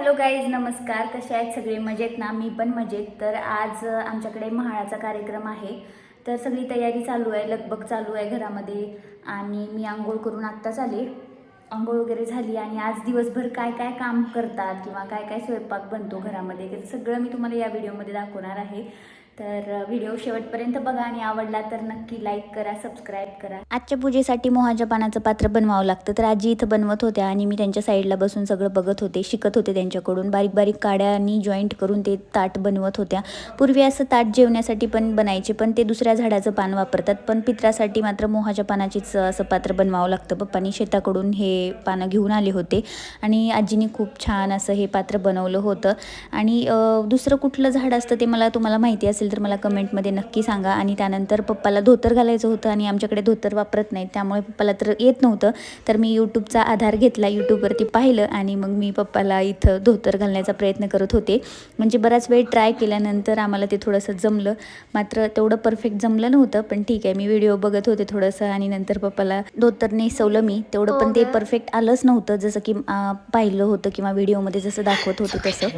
Hello guys नमस्कार. कसे आहेत सगळे? मजेत ना? मी पण मजेत. तर आज आमच्याकडे महाळाचा कार्यक्रम आहे. तर सगळी तयारी चालू आहे लगबग चालू आहे घरामध्ये. आणि मी आंघोळ करून आत्ताच आले. आंघोळ वगैरे झाली आणि आज दिवसभर काय काय काम करतात किंवा काय काय स्वयंपाक बनतो घरामध्ये ते सगळं मी तुम्हाला या व्हिडिओमध्ये दाखवणार आहे. तर व्हिडिओ शेवटपर्यंत बघा आणि आवडला तर नक्की लाईक करा सबस्क्राईब करा. आजच्या पूजेसाठी मोहाच्या पानाचं पात्र बनवावं लागतं. तर आजी इथं बनवत होत्या आणि मी त्यांच्या साईडला बसून सगळं बघत होते शिकत होते त्यांच्याकडून. बारीक बारीक काड्यांनी जॉईंट करून ते ताट बनवत होत्या. पूर्वी असं ताट जेवण्यासाठी पण बनायचे पण ते दुसऱ्या झाडाचं पान वापरतात. पण पित्रासाठी मात्र मोहाच्या पानाचीच असं पात्र बनवावं लागतं. पप्पानी शेताकडून हे पानं घेऊन आले होते आणि आजीने खूप छान असं हे पात्र बनवलं होतं. आणि दुसरं कुठलं झाड असतं ते मला तुम्हाला माहिती असेल तर मला कमेंटमध्ये नक्की सांगा. आणि त्यानंतर पप्पाला धोतर घालायचं होतं आणि आमच्याकडे धोतर वापरत नाहीत. त्यामुळे पप्पाला तर येत नव्हतं. तर मी यूट्यूबचा आधार घेतला. यूट्यूबवरती पाहिलं आणि मग मी पप्पाला इथं धोतर घालण्याचा प्रयत्न करत होते. म्हणजे बराच वेळ ट्राय केल्यानंतर आम्हाला ते थोडंसं जमलं. मात्र तेवढं परफेक्ट जमलं नव्हतं. पण ठीक आहे मी व्हिडिओ बघत होते थोडंसं आणि नंतर पप्पाला धोतर नेसवलं मी. तेवढं पण ते परफेक्ट आलंच नव्हतं. जसं की पाहिलं होतं किंवा व्हिडिओमध्ये जसं दाखवत होतं तसं.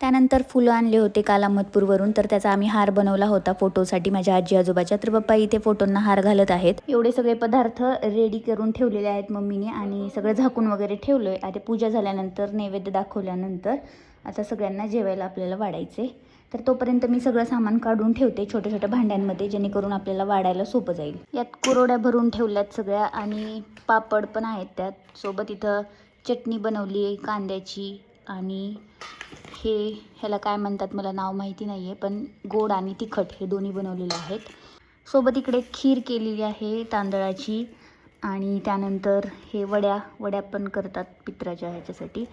त्यानंतर फुलं आणले होते काल अहमदपूरवरून तर त्याचा आम्ही हार बनवला होता फोटोसाठी. माझ्या आजी आजोबाच्या तर पप्पा इथे फोटोंना हार घालत आहेत. एवढे सगळे पदार्थ रेडी करून ठेवलेले आहेत मम्मीने आणि सगळं झाकून वगैरे ठेवलं आहे आता पूजा झाल्यानंतर नैवेद्य दाखवल्यानंतर आता सगळ्यांना जेवायला आपल्याला वाढायचे तर तोपर्यंत मी सगळं सामान काढून ठेवते छोट्या छोट्या भांड्यांमध्ये जेणेकरून आपल्याला वाढायला सोपं जाईल. यात कुरोड्या भरून ठेवल्यात सगळ्या आणि पापड पण आहेत त्यात. सोबत इथं चटणी बनवली आहे कांद्याची आणि हे ह्याला काय म्हणतात मला नाव माहिती नाही आहे पण गोड आणि तिखट हे दोन्ही बनवलेले आहेत. सोबत इकडे खीर केलेली आहे तांदळाची आणि त्यानंतर हे वड्या वड्या पण करतात पित्राच्या ह्याच्यासाठी.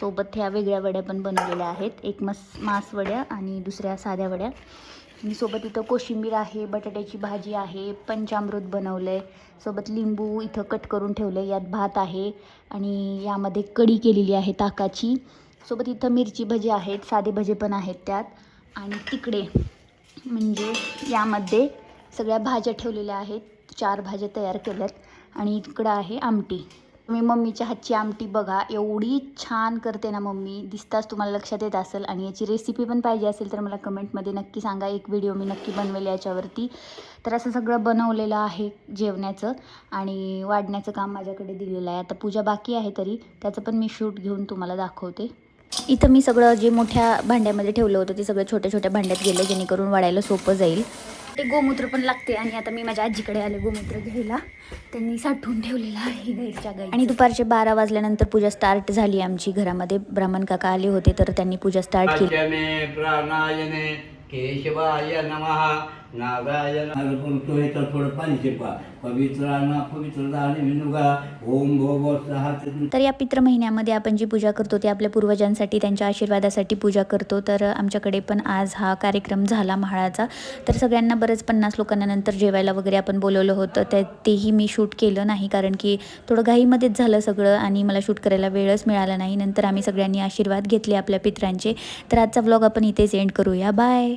सोबत ह्या वेगळ्या वड्या पण बनवलेल्या आहेत. एक मस मास वड्या आणि दुसऱ्या साध्या वड्या. मी सोबत इथं कोशिंबीर आहे बटाट्याची भाजी आहे पंचामृत बनवलं आहे सोबत लिंबू इथं कट करून ठेवलं आहे यात भात आहे आणि यामध्ये कढी केलेली आहे ताकाची. सोबत इथं मिरची भजी आहेत साधे भजे पण आहेत त्यात. आणि तिकडे म्हणजे यामध्ये सगळ्या भाज्या ठेवलेल्या आहेत चार भाज्या तयार केल्यात आणि इकडं आहे आमटी. तुम्ही मम्मीच्या हातची आमटी बघा. एवढी छान करते ना मम्मी. दिसताच तुम्हाला लक्षात येत असेल आणि याची रेसिपी पण पाहिजे असेल तर मला कमेंटमध्ये नक्की सांगा. एक व्हिडिओ मी नक्की बनवेल याच्यावरती. तर असं सगळं बनवलेलं आहे जेवण्याचं आणि वाढण्याचं काम माझ्याकडे दिलेलं आहे. आता पूजा बाकी आहे तरी त्याचं पण मी शूट घेऊन तुम्हाला दाखवते. इथं मी सगळं जे मोठ्या भांड्यामध्ये ठेवलं होतं ते सगळं छोट्या छोट्या भांड्यात गेलं जेणेकरून वाढायला सोपं जाईल. ते गोमूत्र पण लागते आणि आता मी माझ्या आजीकडे आले गोमूत्र घ्यायला. त्यांनी साठवून ठेवलेलं आहे गाईच्या गाई आणि दुपारचे बारा वाजल्यानंतर पूजा स्टार्ट झाली आमची घरामध्ये. ब्राह्मण काका आले होते तर त्यांनी पूजा स्टार्ट केली. केशवाय बोलतो हे थोडं पाणी ओम भो तर या पित्र महिन्यामध्ये आपण जी पूजा करतो ते आपल्या पूर्वजांसाठी त्यांच्या आशीर्वादासाठी पूजा करतो. तर आमच्याकडे पण आज हा कार्यक्रम झाला म्हाळाचा. तर सगळ्यांना बरेच पन्नास लोकांना नंतर जेवायला वगैरे आपण बोलवलं होतं. ते तेही मी शूट केलं नाही कारण की थोडं घाईमध्येच झालं सगळं आणि मला शूट करायला वेळच मिळाला नाही. नंतर आम्ही सगळ्यांनी आशीर्वाद घेतले आपल्या पित्रांचे. तर आजचा व्लॉग आपण इथेच एंड करूया. बाय